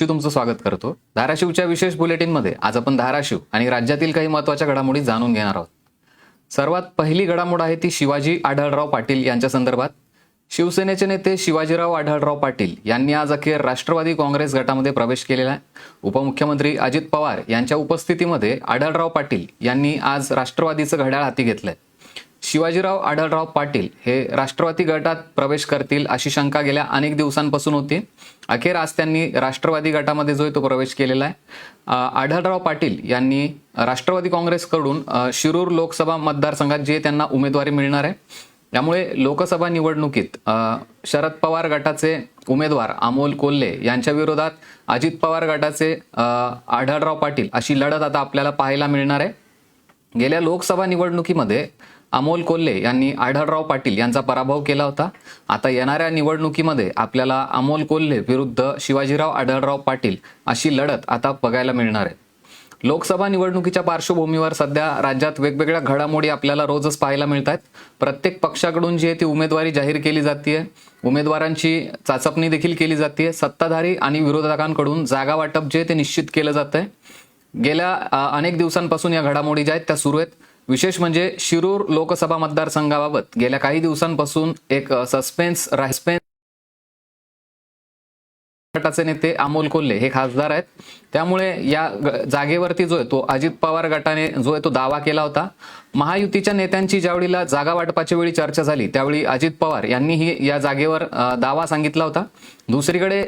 तुमचं स्वागत करतो. धाराशिवच्या विशेष बुलेटिनमध्ये आज आपण धाराशिव आणि राज्यातील काही महत्त्वाच्या घडामोडी जाणून घेणार आहोत. सर्वात पहिली घडामोड आहे ती शिवाजी आढळराव पाटील यांच्या संदर्भात. शिवसेनेचे नेते शिवाजीराव आढळराव पाटील यांनी आज अखेर राष्ट्रवादी काँग्रेस गटामध्ये प्रवेश केलेला आहे. उपमुख्यमंत्री अजित पवार यांच्या उपस्थितीमध्ये आढळराव पाटील यांनी आज राष्ट्रवादीचं घड्याळ हाती घेतलंय. शिवाजीराव आढळराव पाटील हे राष्ट्रवादी गटात प्रवेश करतील अशी शंका गेल्या अनेक दिवसांपासून होती. अखेर आज त्यांनी राष्ट्रवादी गटामध्ये जो आहे तो प्रवेश केलेला आहे. आढळराव पाटील यांनी राष्ट्रवादी काँग्रेसकडून शिरूर लोकसभा मतदारसंघात जे त्यांना उमेदवारी मिळणार आहे त्यामुळे लोकसभा निवडणुकीत शरद पवार गटाचे उमेदवार अमोल कोल्हे यांच्या विरोधात अजित पवार गटाचे आढळराव पाटील अशी लढत आता आपल्याला पाहायला मिळणार आहे. गेल्या लोकसभा निवडणुकीमध्ये अमोल कोल्हे यांनी आढळराव पाटील यांचा पराभव केला होता. आता येणाऱ्या निवडणुकीमध्ये आपल्याला अमोल कोल्हे विरुद्ध शिवाजीराव आढळराव पाटील अशी लढत आता बघायला मिळणार आहे. लोकसभा निवडणुकीच्या पार्श्वभूमीवर सध्या राज्यात वेगवेगळ्या घडामोडी आपल्याला रोजच पाहायला मिळत आहेत प्रत्येक पक्षाकडून जी आहे ती उमेदवारी जाहीर केली जाते उमेदवारांची चाचपणी देखील केली जाते सत्ताधारी आणि विरोधकांकडून जागा वाटप जे ते निश्चित केलं जात आहे गेल्या अनेक दिवसांपासून या घडामोडी ज्या आहेत त्या सुरू आहेत. विशेष म्हणजे शिरूर लोकसभा मतदारसंघाबाबत गेल्या काही दिवसांपासून एक सस्पेन्स रास्पेन्स गटाचे नेते अमोल कोल्हे हे खासदार आहेत. त्यामुळे या जागेवरती जो आहे तो अजित पवार गटाने जो आहे तो दावा केला होता. महायुतीच्या नेत्यांची ज्यावेळीला जागा वाटपाच्या वेळी चर्चा झाली त्यावेळी अजित पवार यांनीही या जागेवर दावा सांगितला होता. दुसरीकडे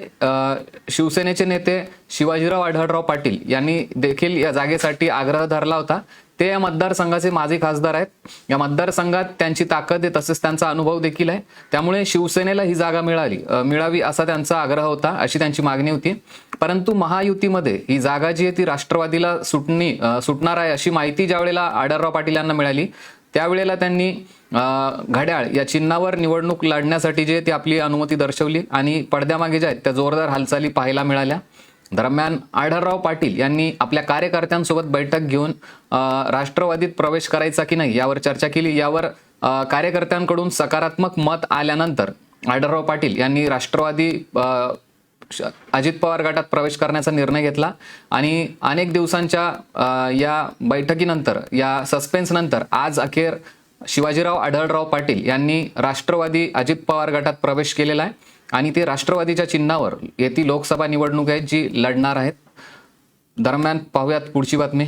शिवसेनेचे नेते शिवाजीराव आढळराव पाटील यांनी देखील या जागेसाठी आग्रह धरला होता. ते या मतदारसंघाचे माजी खासदार आहेत. या मतदारसंघात त्यांची ताकद आहे तसेच त्यांचा अनुभव देखील आहे. त्यामुळे शिवसेनेला ही जागा मिळाली मिळावी असा त्यांचा आग्रह होता अशी त्यांची मागणी होती. परंतु महायुतीमध्ये ही जागा जी आहे ती राष्ट्रवादीला सुटणी सुटणार आहे अशी माहिती ज्या वेळेला आढळराव पाटील यांना मिळाली त्यावेळेला त्यांनी घड्याळ या चिन्हावर निवडणूक लढण्यासाठी जे ती आपली अनुमती दर्शवली आणि पडद्यामागे ज्या आहेत त्या जोरदार हालचाली पाहायला मिळाल्या. दरम्यान आढळराव पाटील यांनी आपल्या कार्यकर्त्यांसोबत बैठक घेऊन राष्ट्रवादीत प्रवेश करायचा की नाही यावर चर्चा केली. यावर कार्यकर्त्यांकडून सकारात्मक मत आल्यानंतर आढळराव पाटील यांनी राष्ट्रवादी श- अजित पवार गटात प्रवेश करण्याचा निर्णय घेतला आणि अनेक दिवसांच्या या बैठकीनंतर या सस्पेन्स नंतर आज अखेर शिवाजीराव आढळराव पाटील यांनी राष्ट्रवादी अजित पवार गटात प्रवेश केलेला आहे आणि ते राष्ट्रवादीच्या चिन्हावर येती लोकसभा निवडणूक आहेत जी लढणार आहेत. दरम्यान पाहूयात पुढची बातमी.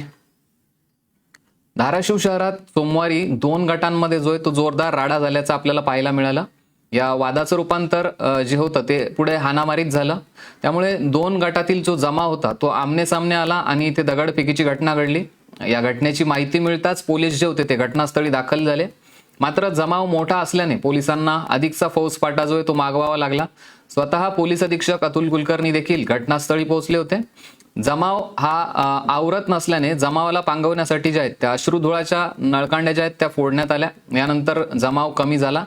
धाराशिव शहरात सोमवारी दोन गटांमध्ये जो आहे तो जोरदार राडा झाल्याचा आपल्याला पाहायला मिळाला. या वादाचं रूपांतर जे होतं ते पुढे हानामारीत झालं. त्यामुळे दोन गटातील जो जमा होता तो आमने सामने आला आणि इथे दगडफेकीची घटना घडली. या घटनेची माहिती मिळताच पोलीस जे होते ते घटनास्थळी दाखल झाले. मात्र जमाव मोठा असल्याने पोलिसांना अधिकचा फौजपाटा जो आहे तो मागवावा लागला. स्वतः पोलीस अधीक्षक अतुल कुलकर्णी देखील घटनास्थळी पोहोचले होते. जमाव हा आवरत नसल्याने जमावाला पांगवण्यासाठी ज्या आहेत त्या अश्रुधुळाच्या नळकांड्या ज्या आहेत त्या फोडण्यात आल्या. यानंतर जमाव कमी झाला.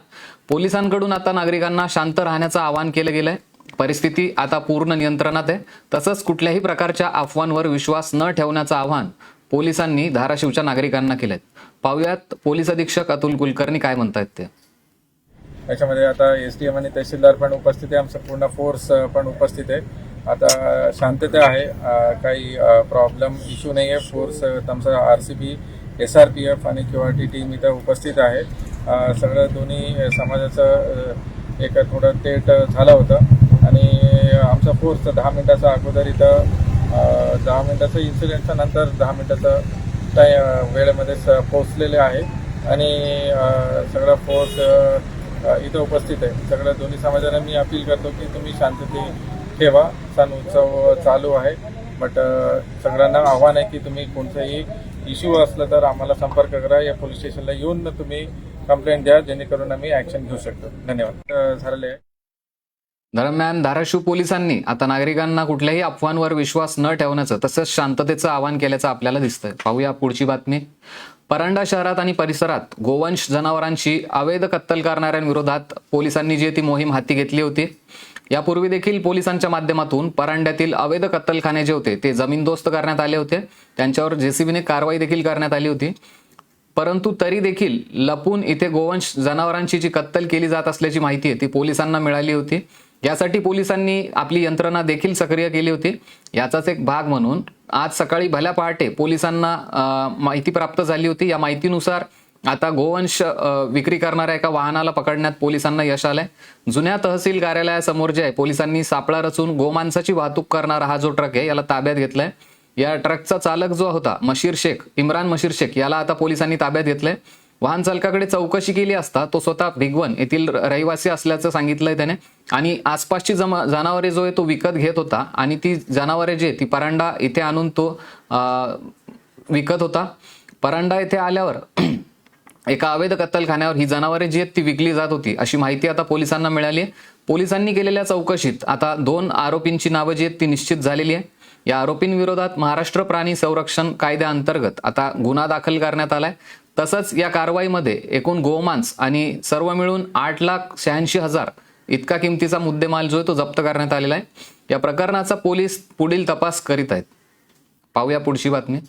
पोलिसांकडून आता नागरिकांना शांत राहण्याचं आवाहन केलं गेलंय. परिस्थिती आता पूर्ण नियंत्रणात आहे. तसंच कुठल्याही प्रकारच्या अफवांवर विश्वास न ठेवण्याचं आवाहन पोलिसांनी धाराशिवच्या नागरिकांना केल्यात पाहुयात पोलीस अधीक्षक अतुल कुलकर्णी काय म्हणतायत ते. त्याच्यामध्ये आता एस डी एम आणि तहसीलदार पण उपस्थित आहे. आमचा पूर्ण फोर्स पण उपस्थित आहे. आता शांतता आहे. काही प्रॉब्लेम इश्यू नाही आहे. फोर्स अ, आमचा R C B S R P F आणि क्यू आर टी टीम इथं उपस्थित आहे. सगळं दोन्ही समाजाचं एक थोडं तेट झालं होतं. आणि आमचा फोर्स दहा मिनटाचा अगोदर इथं दहा मिनिटाचं इन्सिडेंटच्या नंतर दहा मिनिटाचं टाय वेळेमध्ये स पोचलेले आहे आणि सगळा फोर्स इथं उपस्थित आहे. सगळ्या दोन्ही समाजाला मी अपील करतो की तुम्ही शांतते ठेवा. सण उत्सव चालू आहे. बट सगळ्यांना आव्हान आहे की तुम्ही कोणताही इश्यू असलं तर आम्हाला संपर्क करा. या पोलीस स्टेशनला येऊन तुम्ही कंप्लेंट द्या. जेणेकरून आम्ही ॲक्शन घेऊ शकतो. धन्यवाद. झालेले आहे. दरम्यान धाराशिव पोलिसांनी आता नागरिकांना कुठल्याही अफवांवर विश्वास न ठेवण्याचं तसंच शांततेचं आवाहन केल्याचं आपल्याला दिसतंय. पाहूया पुढची बातमी. परंडा शहरात आणि परिसरात गोवंश जनावरांची अवैध कत्तल करणाऱ्यांविरोधात पोलिसांनी जी ती मोहीम हाती घेतली होती यापूर्वी देखील पोलिसांच्या माध्यमातून परांड्यातील अवैध कत्तलखाने जे होते ते जमीनदोस्त करण्यात आले होते. त्यांच्यावर जेसीबीने कारवाई देखील करण्यात आली होती. परंतु तरी देखील लपून इथे गोवंश जनावरांची जी कत्तल केली जात असल्याची माहिती आहे ती पोलिसांना मिळाली होती. यासाठी पोलिसांनी आपली यंत्रणा देखील सक्रिय केली होती. याचाच एक भाग म्हणून आज सकाळी भल्या पहाटे पोलिसांना माहिती प्राप्त झाली होती. या माहितीनुसार आता गोवंश विक्री करणाऱ्या एका वाहनाला पकडण्यात पोलिसांना यश आलंय. जुन्या तहसील कार्यालयासमोर जे आहे पोलिसांनी सापळा रचून गोमांसाची वाहतूक करणारा हा जो ट्रक आहे याला ताब्यात घेतलाय. या ट्रकचा चालक जो होता मशीर शेख इम्रान मशीर शेख याला आता पोलिसांनी ताब्यात घेतलंय. वाहन चालकाकडे चौकशी केली असता तो स्वतः भिगवण येथील रहिवासी असल्याचं सांगितलंय त्याने. आणि आसपासची जमा जनावरे जो आहे तो विकत घेत होता आणि ती जनावरे जी ती परांडा इथे आणून तो विकत होता. परांडा येथे आल्यावर एका अवैध कत्तलखान्यावर ही जनावरे जी आहेत ती विकली जात होती. अशी माहिती आता पोलिसांना मिळाली आहे. पोलिसांनी केलेल्या चौकशीत आता दोन आरोपींची नावं जी आहेत ती निश्चित झालेली आहे. या आरोपींविरोधात महाराष्ट्र प्राणी संरक्षण कायद्याअंतर्गत आता गुन्हा दाखल करण्यात आलाय. तसंच या कारवाईमध्ये एकूण गोमांस आणि सर्व मिळून आठ लाख शहाऐंशी हजार इतका किमतीचा मुद्देमाल जो आहे तो जप्त करण्यात आलेला आहे. या प्रकरणाचा पोलीस पुढील तपास करीत आहेत. पाहूया पुढची बातमी.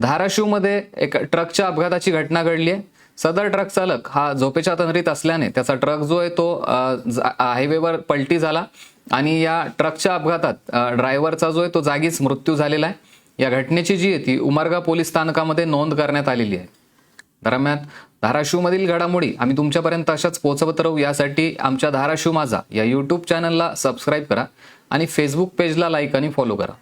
धाराशिवमध्ये एक ट्रकच्या अपघाताची घटना घडली आहे. सदर ट्रक चालक हा झोपेच्या तंद्रीत असल्याने त्याचा ट्रक जो आहे तो जा- हायवेवर पलटी झाला आणि या ट्रकच्या अपघातात ड्रायव्हरचा जो आहे तो जागीच मृत्यू झालेला आहे. या घटनेची जी आहे ती उमरगा पोलीस स्थानकामध्ये नोंद करण्यात आलेली आहे. दरम्यान धाराशिवमधील घडामोडी आम्ही तुमच्यापर्यंत अशाच पोहोचवत राहू. यासाठी आमच्या धाराशिव माझा या यूट्यूब चॅनलला सबस्क्राईब करा आणि फेसबुक पेजला लाईक आणि फॉलो करा.